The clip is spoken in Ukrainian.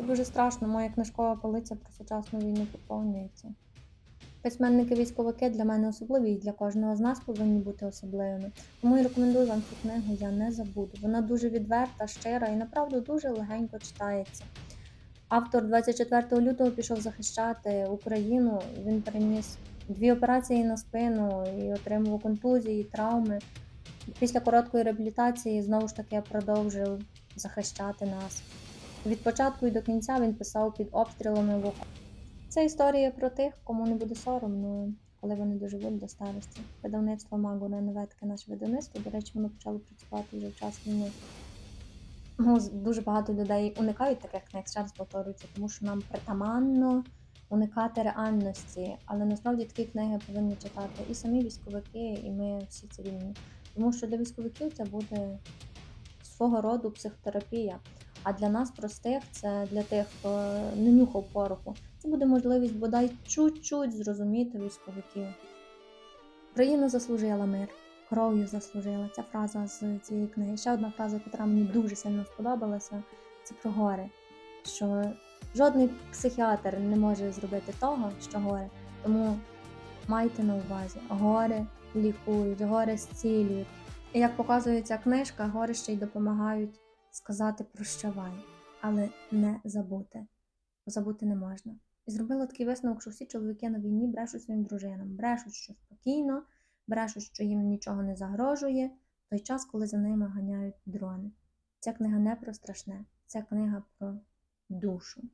Це дуже страшно, моя книжкова полиця про сучасну війну поповнюється. Письменники-військовики для мене особливі і для кожного з нас повинні бути особливими. Тому і рекомендую вам цю книгу Я не забуду. Вона дуже відверта, щира і направду дуже легенько читається. Автор 24 лютого пішов захищати Україну. Він переніс дві операції на спину і отримував контузії, травми. Після короткої реабілітації знову ж таки продовжив захищати нас. Від початку і до кінця він писав під обстрілами в окопах. Це історія про тих, кому не буде соромно, коли вони доживуть до старості. Видавництво Магура Неветки наше видавництво. До речі, воно почало працювати вже в час війни. Ну, дуже багато людей уникають таких книг, ще раз повторюється, тому що нам притаманно уникати реальності. Але насправді такі книги повинні читати і самі військовики, і ми всі цивільні. Тому що для військовиків це буде свого роду психотерапія. А для нас, простих, це для тих, хто не нюхав пороху, це буде можливість бодай чуть-чуть зрозуміти військовиків. Україна заслужила мир, кров'ю заслужила. Ця фраза з цієї книги. Ще одна фраза, яка мені дуже сильно сподобалася, це про гори. Що жодний психіатр не може зробити того, що горе. Тому майте на увазі, гори лікують, гори зцілюють. І як показує ця книжка, гори ще й допомагають сказати прощавай, але не забути. Забути не можна. І зробила такий висновок, що всі чоловіки на війні брешуть своїм дружинам, брешуть, що спокійно, брешуть, що їм нічого не загрожує, в той час, коли за ними ганяють дрони. Ця книга не про страшне, ця книга про душу.